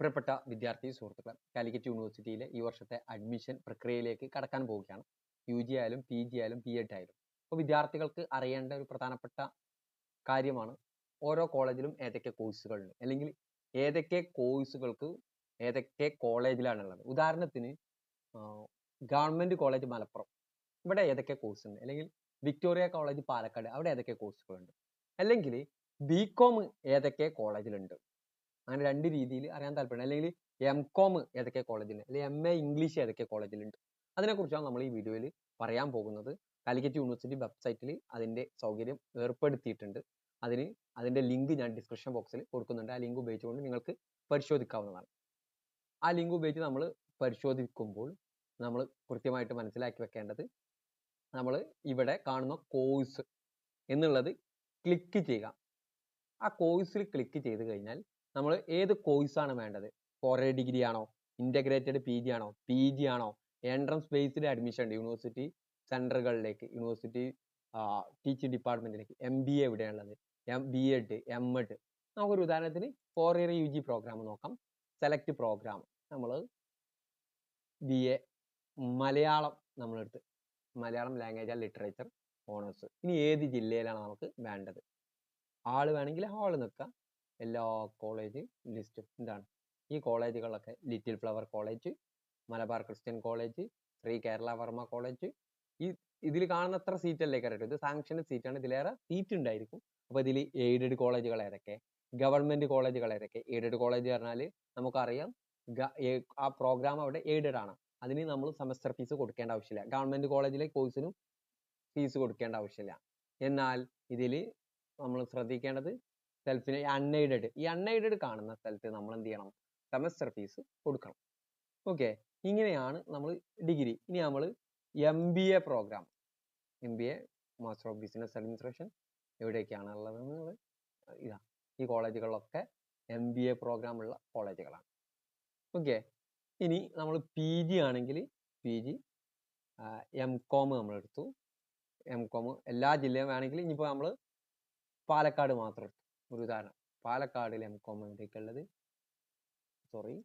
പ്രിയപ്പെട്ട വിദ്യാർത്ഥി സുഹൃത്തുക്കളെ കാലിക്കറ്റ് യൂണിവേഴ്സിറ്റിയിലെ ഈ വർഷത്തെ അഡ്മിഷൻ പ്രക്രിയയിലേക്ക് കടക്കാൻ പോവുകയാണ്. യു ജി ആയാലും പി ജി ആയാലും ബി എഡ് ആയാലും. അപ്പോൾ വിദ്യാർത്ഥികൾക്ക് അറിയേണ്ട ഒരു പ്രധാനപ്പെട്ട കാര്യമാണ് ഓരോ കോളേജിലും ഏതൊക്കെ കോഴ്സുകളുണ്ട് അല്ലെങ്കിൽ ഏതൊക്കെ കോഴ്സുകൾക്ക് ഏതൊക്കെ കോളേജിലാണുള്ളത് ഉദാഹരണത്തിന് ഗവൺമെന്റ് കോളേജ് മലപ്പുറം. ഇവിടെ ഏതൊക്കെ കോഴ്സുണ്ട് അല്ലെങ്കിൽ വിക്ടോറിയ കോളേജ് പാലക്കാട് അവിടെ ഏതൊക്കെ കോഴ്സുകളുണ്ട് അല്ലെങ്കിൽ ബി കോം ഏതൊക്കെ കോളേജിലുണ്ട് അങ്ങനെ രണ്ട് രീതിയിൽ അറിയാൻ താല്പര്യം അല്ലെങ്കിൽ എം കോം ഏതൊക്കെ കോളേജിലുണ്ട് അല്ലെങ്കിൽ എം എ ഇംഗ്ലീഷ് ഏതൊക്കെ കോളേജിലുണ്ട് അതിനെക്കുറിച്ചാണ് നമ്മൾ ഈ വീഡിയോയിൽ പറയാൻ പോകുന്നത്. കാലിക്കറ്റ് യൂണിവേഴ്സിറ്റി വെബ്സൈറ്റിൽ അതിന്റെ സൗകര്യം ഏർപ്പെടുത്തിയിട്ടുണ്ട്. അതിന് അതിന്റെ ലിങ്ക് ഞാൻ ഡിസ്ക്രിപ്ഷൻ ബോക്സിൽ കൊടുക്കുന്നുണ്ട്. ആ ലിങ്ക് ഉപയോഗിച്ചുകൊണ്ട് നിങ്ങൾക്ക് പരിശോധിക്കാവുന്നതാണ്. ആ ലിങ്ക് ഉപയോഗിച്ച് നമ്മൾ പരിശോധിക്കുമ്പോൾ നമ്മൾ കൃത്യമായിട്ട് മനസ്സിലാക്കി വെക്കേണ്ടത് നമ്മൾ ഇവിടെ കാണുന്ന കോഴ്സ് എന്നുള്ളത് ക്ലിക്ക് ചെയ്യുക. ആ കോഴ്സിൽ ക്ലിക്ക് ചെയ്ത് കഴിഞ്ഞാൽ നമ്മൾ ഏത് കോഴ്സാണ് വേണ്ടത്? ഫോർ എ ഡിഗ്രി ആണോ? ഇന്റഗ്രേറ്റഡ് പി ജി ആണോ? പി ജി ആണോ? എൻട്രൻസ് ബേസ്ഡ് അഡ്മിഷൻ ഉണ്ട്. യൂണിവേഴ്സിറ്റി സെന്ററുകളിലേക്ക് യൂണിവേഴ്സിറ്റി ടീച്ചിങ് ഡിപ്പാർട്ട്മെന്റിലേക്ക് M B A എവിടെയാണുള്ളത്? M B Ed M Ed നമുക്കൊരു ഉദാഹരണത്തിന് four year U G programme നോക്കാം. സെലക്ട് പ്രോഗ്രാം നമ്മൾ ബി എ മലയാളം നമ്മളെടുത്ത്. Malayalam language and literature honours ഇനി ഏത് ജില്ലയിലാണ് നമുക്ക് വേണ്ടത്? ആൾ വേണമെങ്കിൽ ഹാൾ നിൽക്കാം എല്ലാ കോളേജ് ലിസ്റ്റും എന്താണ് ഈ കോളേജുകളൊക്കെ little flower college Malabar Christian college Shri Kerala Varma college. ഈ ഇതിൽ കാണുന്ന അത്ര സീറ്റ് അല്ലേ കറക്റ്റ് ഇത് സാങ്ഷന് സീറ്റാണ്. ഇതിലേറെ സീറ്റ് ഉണ്ടായിരിക്കും. അപ്പോൾ ഇതിൽ എയ്ഡഡ് കോളേജുകൾ ഏതൊക്കെ? ഗവൺമെന്റ് കോളേജുകൾ ഏതൊക്കെ? എയ്ഡഡ് കോളേജ് പറഞ്ഞാൽ നമുക്കറിയാം ആ പ്രോഗ്രാം അവിടെ എയ്ഡഡ് ആണ്. അതിന് നമ്മൾ സെമസ്റ്റർ ഫീസ് കൊടുക്കേണ്ട ആവശ്യമില്ല. ഗവൺമെന്റ് കോളേജിലെ കോഴ്സിനും ഫീസ് കൊടുക്കേണ്ട ആവശ്യമില്ല. എന്നാൽ ഇതിൽ നമ്മൾ ശ്രദ്ധിക്കേണ്ടത് സെൽഫിന് അൺഎയ്ഡഡ് ഈ അൺഎയ്ഡഡ് കാണുന്ന സ്ഥലത്ത് നമ്മൾ എന്ത് ചെയ്യണം? സെമസ്റ്റർ ഫീസ് കൊടുക്കണം. ഓക്കെ ഇങ്ങനെയാണ് നമ്മൾ ഡിഗ്രി ഇനി നമ്മൾ M B A program M B A master of business administration എവിടെയൊക്കെയാണ് ഉള്ളത് നിങ്ങൾ ഇതാ ഈ കോളേജുകളിലൊക്കെ എം ബി എ പ്രോഗ്രാം ഉള്ള കോളേജുകളാണ്. ഓക്കെ ഇനി നമ്മൾ പി ജി ആണെങ്കിൽ പി ജി എം കോം നമ്മൾ എടുത്തു എം കോം എല്ലാ ജില്ലയും വേണമെങ്കിൽ ഇനിയിപ്പോൾ നമ്മൾ പാലക്കാട് മാത്രം. ഒരു ഉദാഹരണം. പാലക്കാടിൽ എം കോം എവിടെയൊക്കെ ഉള്ളത്. Sorry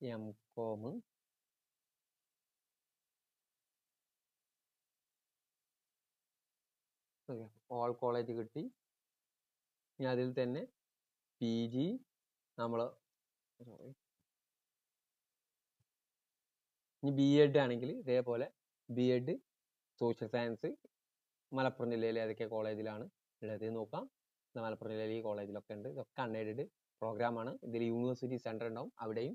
M Com all college കിട്ടി. ഇനി അതിൽ തന്നെ പി ജി നമ്മൾ സോറി ഇനി ബി എഡ് ആണെങ്കിൽ ഇതേപോലെ B Ed social science Malappuram ജില്ലയിലെ ഏതൊക്കെ കോളേജിലാണ് ഉള്ളത് നോക്കാം. മലപ്പുറം ജില്ലയിൽ ഈ കോളേജിലൊക്കെ ഉണ്ട്. ഇതൊക്കെ അൺഎയ്ഡഡ് പ്രോഗ്രാമാണ് ഇതിൽ യൂണിവേഴ്സിറ്റി സെന്റർ ഉണ്ടാവും. അവിടെയും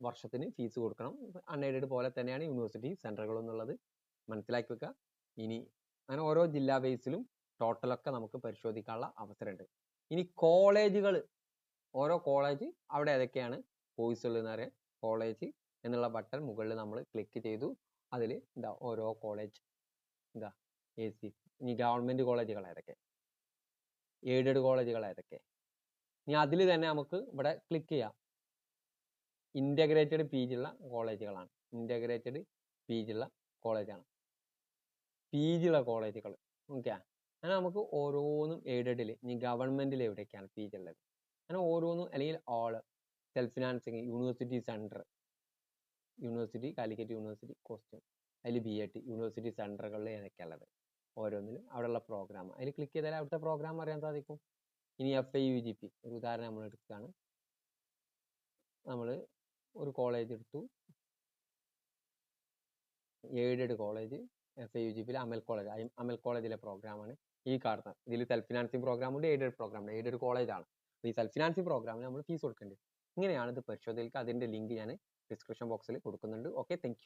വർഷത്തിന് ഫീസ് കൊടുക്കണം. അൺഎയ്ഡഡ് പോലെ തന്നെയാണ് യൂണിവേഴ്സിറ്റി സെന്ററുകൾ എന്നുള്ളത് മനസ്സിലാക്കി വെക്കുക. ഇനി അങ്ങനെ ഓരോ ജില്ലാ ബേസിലും ടോട്ടലൊക്കെ നമുക്ക് പരിശോധിക്കാനുള്ള അവസരമുണ്ട്. ഇനി കോളേജുകൾ ഓരോ കോളേജ് അവിടെ ഏതൊക്കെയാണ് കോഴ്സുകൾ എന്ന് പറയാം കോളേജ് എന്നുള്ള ബട്ടൺ മുകളിൽ നമ്മൾ ക്ലിക്ക് ചെയ്തു. അതിൽ ഇതാ ഓരോ കോളേജ് ഇതാ എ സി ഇനി ഗവൺമെന്റ് കോളേജുകൾ ഏതൊക്കെ എയ്ഡഡ് കോളേജുകൾ ഏതൊക്കെ ഇനി അതിൽ തന്നെ നമുക്ക് ഇവിടെ ക്ലിക്ക് ചെയ്യാം. ഇന്റഗ്രേറ്റഡ് പി ജിയുള്ള കോളേജുകളാണ് ഇന്റഗ്രേറ്റഡ് പി ജിയുള്ള കോളേജാണ് പി ജിയുള്ള കോളേജുകൾ ഓക്കെ അങ്ങനെ നമുക്ക് ഓരോന്നും എയ്ഡഡിൽ ഇനി ഗവൺമെന്റിൽ എവിടെയൊക്കെയാണ് പി ജി ഉള്ളത്? അങ്ങനെ ഓരോന്നും അല്ലെങ്കിൽ all self financing university centre university Calicut university costume അതിൽ ബി എഡ് യൂണിവേഴ്സിറ്റി സെന്ററുകളിൽ ഏതൊക്കെയുള്ളത്? ഓരോന്നിലും അവിടെയുള്ള പ്രോഗ്രാം അതിൽ ക്ലിക്ക് ചെയ്താൽ അവിടുത്തെ പ്രോഗ്രാം അറിയാൻ സാധിക്കും. ഇനി F I U G P ഒരു ഉദാഹരണം നമ്മൾ എടുക്കുകയാണ്. നമ്മൾ ഒരു കോളേജ് എടുത്തു. Aided college F I U G പിയിലെ അമൽ കോളേജ് അമൽ കോളേജിലെ പ്രോഗ്രാമാണ് ഈ കാണുന്നത്. ഇതിൽ സെൽഫ് ഫിനാൻസിങ് പ്രോഗ്രാം ഉണ്ട് എയ്ഡഡ് പ്രോഗ്രാം ഉണ്ട്. എയ്ഡഡ് കോളേജാണ് ഈ സെൽഫ് ഫിനാൻസിങ് പ്രോഗ്രാമിന് നമ്മൾ ഫീസ് കൊടുക്കേണ്ടത് ഇങ്ങനെയാണ് ഇത് പരിശോധിക്കുക അതിന്റെ ലിങ്ക് ഞാൻ ഡിസ്ക്രിപ്ഷൻ ബോക്സിൽ കൊടുക്കുന്നുണ്ട്. Okay thank